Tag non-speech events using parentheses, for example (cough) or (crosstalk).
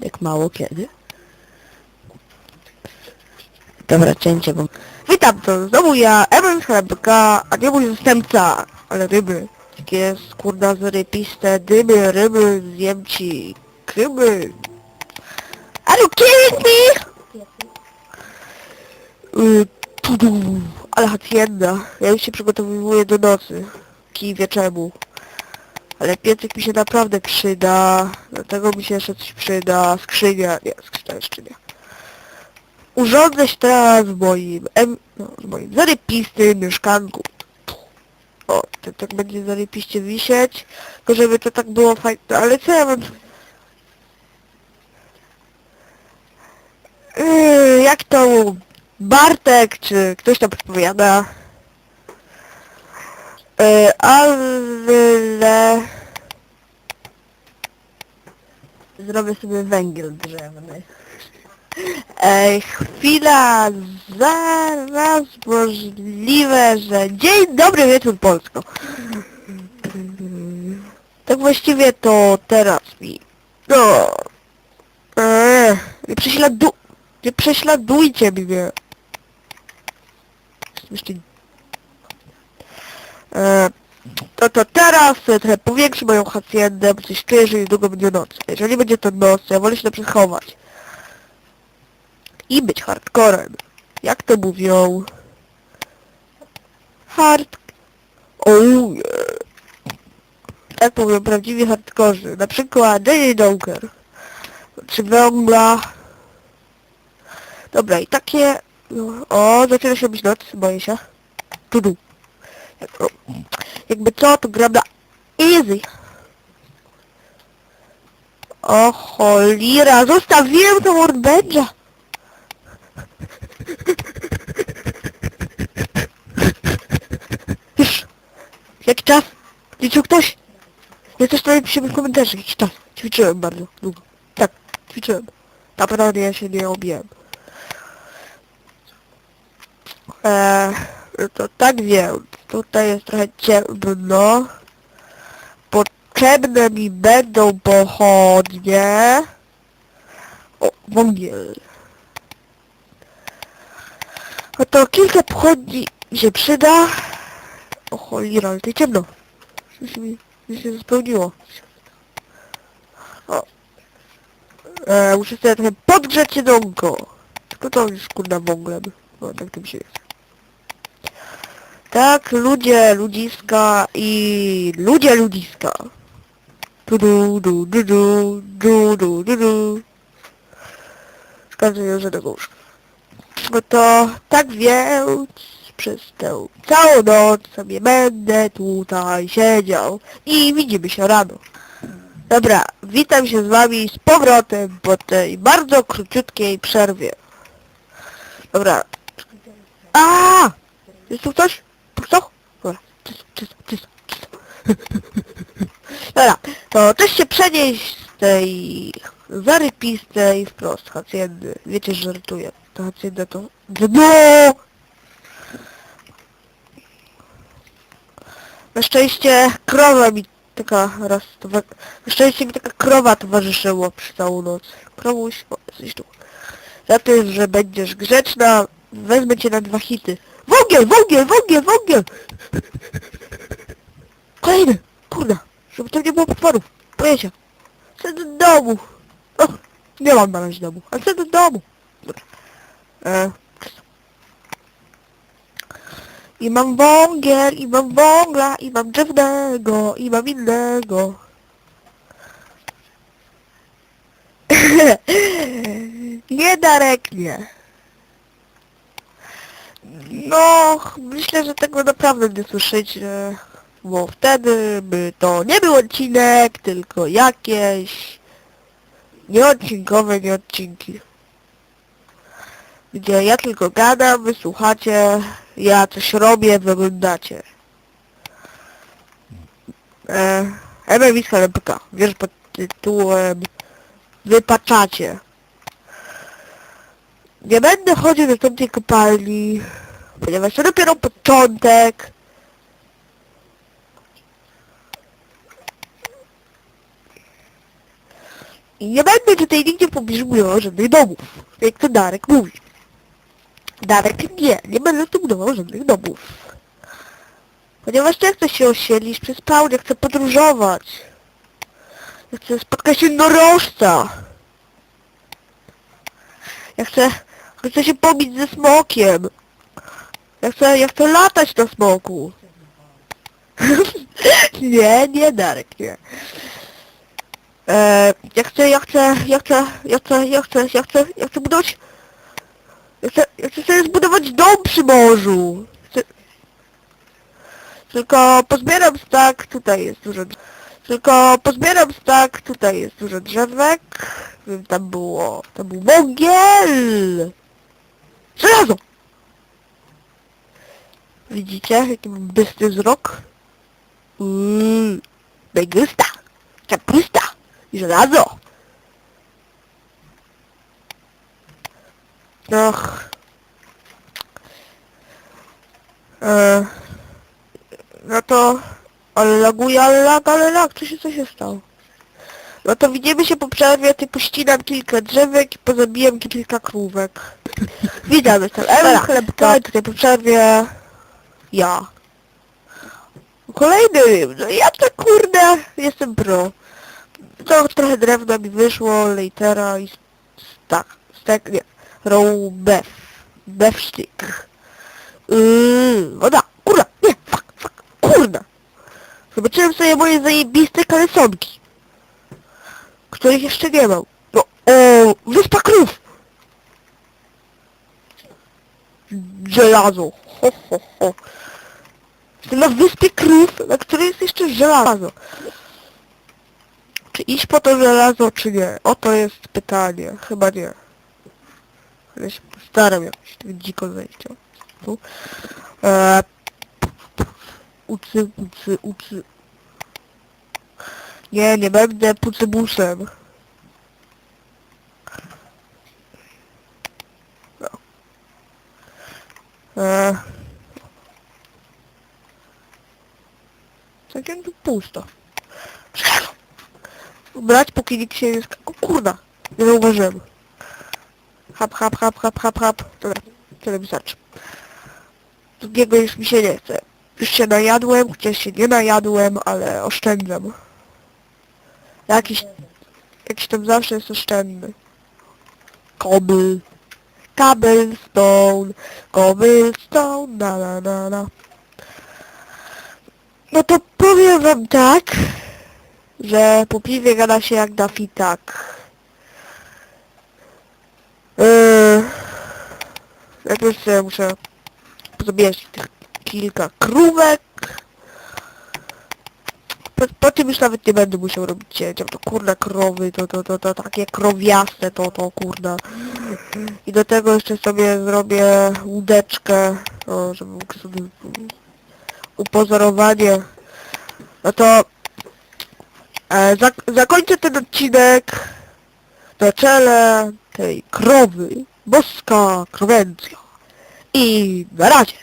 Jak mało kiedy. Dobra, cięcie, bo... Witam, to znowu ja, Evan Chlebka, a nie mój zastępca, ale ryby. Takie skurna zarypiste dymy, ryby, zjem ci, kryby. Are you kidding me? Y, tudu, ale hacienda. Ja już się przygotowuję do nocy. Kij wie czemu. Ale piecyk mi się naprawdę przyda. Dlatego mi się jeszcze coś przyda. Skrzynia. Nie, skrzynia jeszcze nie. Urządzę się teraz w moim, em, no, w moim zarypistym mieszkanku. O, to tak będzie zarypiście wisieć. Tylko żeby to tak było fajne. No, ale co ja mam... Yy, jak to Bartek, czy ktoś tam podpowiada. Yy, ale... Zrobię sobie węgiel drzewny. Ej, chwila, zaraz możliwe, że... Dzień dobry wieczór Polsko. Tak właściwie to teraz mi... No... Eee, nie prześladu... Nie prześladujcie mnie. Jeszcze... Eee, to to teraz e, trochę powiększy moją haciendę, bo coś czuję, że niedługo będzie noc. Jeżeli będzie to noc, ja wolę się dobrze chować. I być hardcorem. Jak to mówią? Hard... Yeah. Tak mówią prawdziwi hardkorzy. Na przykład J.J. Doker. Czy węgla. Dobra, i takie... O, zaczyna się być noc, boję się. Tudu. Jakby co, to gram na easy. O cholera, zostawiłem tą workbencha. Już. Jaki czas? Liczył ktoś? Ja też tutaj piszę w komentarzach jakiś czas. Ćwiczyłem bardzo długo. Tak, ćwiczyłem. Naprawdę ja się nie obijałem. Eee, to tak wiem. Tutaj jest trochę ciemno. Potrzebne mi będą pochodnie. O, wągiel. No to kilka pochodni mi się przyda. O cholera, ale to ciemno. Coś mi, mi się spełniło. O. E, muszę sobie trochę podgrzać jedzonko. Tylko to już kurna wąglem. O, tak tym się jest. Tak, ludzie, ludziska i ludzie, ludziska. Du du du du du du du du du. Szkoda, że tego łóżka. No to tak więc przez tę całą noc sobie będę tutaj siedział i widzimy się rano. Dobra, witam się z wami z powrotem po tej bardzo króciutkiej przerwie. Dobra. A! Jest tu ktoś? Kto? Dobra, czysto, czysto, czysto, czysto. Dobra, to też się przenieść z tej zarypistej wprost hacjendy. Wiecie, że żartuję. Ta hacienda to dno! Na szczęście krowa mi taka raz towa... Na szczęście mi taka krowa towarzyszyła przez całą noc. Krowuś, o, jesteś tu. Za to, że będziesz grzeczna, wezmę cię na dwa hity. Wągiel, wągiel, wągiel, wągiel! Kolejny! Kurna! Żeby to nie było potworów. Pojedzie. Chcę do domu. O, nie mam na razie domu, ale chcę do domu. E. I mam wągiel, i mam wągla, i mam drzewnego, i mam innego. (laughs) nie Darek, nie. No, myślę, że tego naprawdę nie słyszycie, bo wtedy by to nie był odcinek, tylko jakieś nieodcinkowe nieodcinki. Gdzie ja tylko gadam, wy słuchacie, ja coś robię, wy oglądacie. E, MMiska LPK, wiesz pod tytułem Wypaczacie. Nie będę chodził do tamtej kopalni, ponieważ to dopiero początek. I nie będę tutaj nigdzie w pobliżu budował żadnych domów, jak to Darek mówi. Darek nie, nie będę tu budował żadnych domów. Ponieważ nie chcę się osiedlić przez spał, nie chcę podróżować. Ja chcę spotkać jednorożca. Ja chcę, chcę się pobić ze smokiem. Ja chcę, ja chcę latać na smoku. (laughs) nie, nie, Darek, nie. E, ja chcę, ja chcę, ja chcę, ja chcę, ja chcę, ja chcę, ja chcę budować... Ja chcę, ja chcę sobie zbudować dom przy morzu. Chcę... Tylko pozbieram stak, tutaj jest dużo... Tylko pozbieram stak, tutaj jest dużo drzewek. Tam było... Tam był węgiel! Żelazo! Widzicie, jaki mam bystry wzrok? Mmm, węgrysta, kapusta i żelazo. Och. E, no to... Ale laguje, ale lag, ale lag, co się, co się stało? No to widzimy się po przerwie, ty pościnam kilka drzewek i pozabijam kilka krówek. (laughs) Witamy tam, Ewa Chlebka, tutaj po przerwie... Ja. Kolejny, no ja to kurde, jestem pro. To trochę drewna mi wyszło, litera i tak, stek, nie, row beef stick. Yy, woda, kurda, nie, fuck, fuck, kurda. Zobaczyłem sobie moje zajebiste kalesonki, których jeszcze nie mam. No, o, wyspa krów. Żelazo, ho, ho, ho. Jestem na wyspie krów, na której jest jeszcze żelazo. Czy iść po to żelazo, czy nie? Oto jest pytanie. Chyba nie. Ale się postaram jakoś tak dziko zejść. Eee, ucy, ucy, ucy. Nie, nie będę pucybusem. No. Eee. Całkiem tu pusto. Brać póki nikt się nie. O kurda! Nie zauważyłem. Hap, hap, hap, hap, hap, hap. Dobra, tyle wystarczy. Drugiego już mi się nie chce. Już się najadłem, chociaż się nie najadłem, ale oszczędzam. Jakiś... Jakiś tam zawsze jest oszczędny. Kobyl. Cobblestone. Cobblestone. Na, na, na, na. No to powiem wam tak, że po piwie gada się jak da tak. Yy, najpierw sobie muszę pozabierać tych kilka krówek. Po, po tym już nawet nie będę musiał robić cięcia, to kurna krowy, to, to, to, to takie krowiaste, to, to kurna. I do tego jeszcze sobie zrobię łódeczkę, o, żeby mógł sobie upozorowanie. No to e, zak zakończę ten odcinek na czele tej krowy, boska krowencja. I na razie.